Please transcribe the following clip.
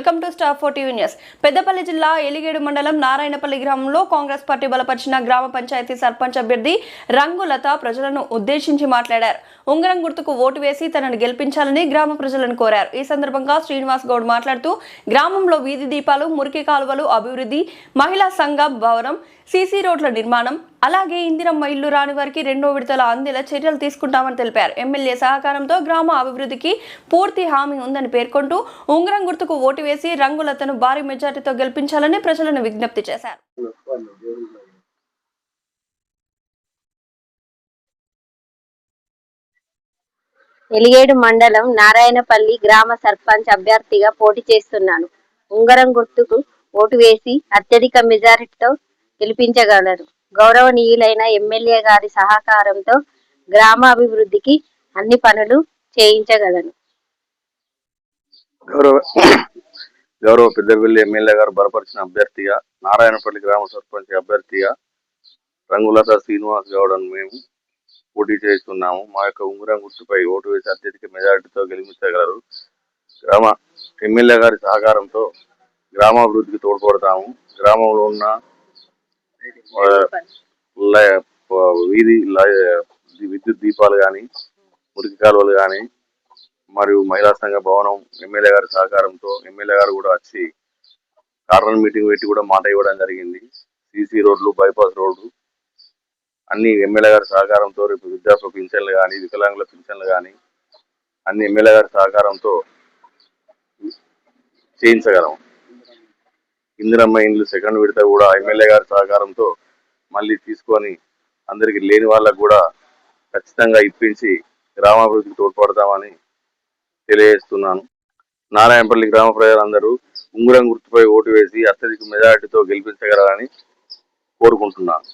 Welcome to star four TV news. Peddapalli జిల్లా ఎలిగేడు మండలం నారాయణపల్లి గ్రామంలో కాంగ్రెస్ పార్టీ బలపరిచిన గ్రామ పంచాయతీ సర్పంచ్ అభ్యర్థి రంగులత ప్రజలను ఉద్దేశించి మాట్లాడారు. ఉంగరం గుర్తుకు ఓటు వేసి తనను గెలిపించాలని గ్రామ ప్రజలను కోరారు. ఈ సందర్భంగా శ్రీనివాస్ గౌడ్ మాట్లాడుతూ గ్రామంలో వీధి దీపాలు మురికి కాలువలు అభివృద్ధి మహిళా సంఘ భవనం సీసీ రోడ్ల నిర్మాణం అలాగే ఇందిరమ్మ ఇల్లు రాని వారికి రెండో విడతల అందేలా చర్యలు తీసుకుంటామని తెలిపారు. ఎమ్మెల్యే సహకారంతో గ్రామ అభివృద్ధికి పూర్తి హామీ ఉందని పేర్కొంటూ ఉంగరం గుర్తుకు ఓటు వేసి రంగులతను భారీ మెజార్టీతో గెలిపించాలని ప్రజలను విజ్ఞప్తి చేశారు. ఎలిగేడు మండలం నారాయణపల్లి గ్రామ సర్పంచ్ అభ్యర్థిగా పోటీ చేస్తున్నాను. ఉంగరం గుర్తుకు ఓటు వేసి అత్యధిక మెజారిటీతో గెలిపించగలరు. గౌరవనీయులైన ఎమ్మెల్యే గారి సహకారంతో గ్రామ అభివృద్ధికి అన్ని పనులు చేయించగలను. గౌరవ గౌరవ పెద్దపల్లి ఎమ్మెల్యే గారు బలపరిచిన అభ్యర్థిగా నారాయణపల్లి గ్రామ సర్పంచ్ అభ్యర్థిగా రంగులత శ్రీనివాస్ గౌడను మేము పోటీ చేస్తున్నాము. మా యొక్క ఉంగరం గుర్తుపై ఓటు వేసి అత్యధిక మెజారిటీతో గెలిపించగలరు. గ్రామ ఎమ్మెల్యే గారి సహకారంతో గ్రామాభివృద్ధికి తోడ్పడతాము. గ్రామంలో ఉన్న వీధి విద్యుత్ దీపాలు కానీ మురికి కాలువలు కానీ మరియు మహిళా సంఘ భవనం ఎమ్మెల్యే గారి సహకారంతో ఎమ్మెల్యే గారు కూడా వచ్చి కార్నర్ మీటింగ్ పెట్టి కూడా మాట ఇవ్వడం జరిగింది. సీసీ రోడ్లు బైపాస్ రోడ్లు అన్ని ఎమ్మెల్యే గారి సహకారంతో రేపు వృద్ధాప్య పింఛన్లు కానీ వికలాంగుల పింఛన్లు కానీ అన్ని ఎమ్మెల్యే గారి సహకారంతో చేయించగలం. ఇందిరమ్మ ఇండ్లు సెకండ్ విడత కూడా ఎమ్మెల్యే గారి సహకారంతో మళ్ళీ తీసుకొని అందరికీ లేని వాళ్ళకు కూడా ఖచ్చితంగా ఇప్పించి గ్రామాభివృద్ధికి తోడ్పడతామని తెలియజేస్తున్నాను. నారాయణపల్లి గ్రామ ప్రజలందరూ ఉంగరం గుర్తుపై ఓటు వేసి అత్యధిక మెజారిటీతో గెలిపించగలరని కోరుకుంటున్నాను.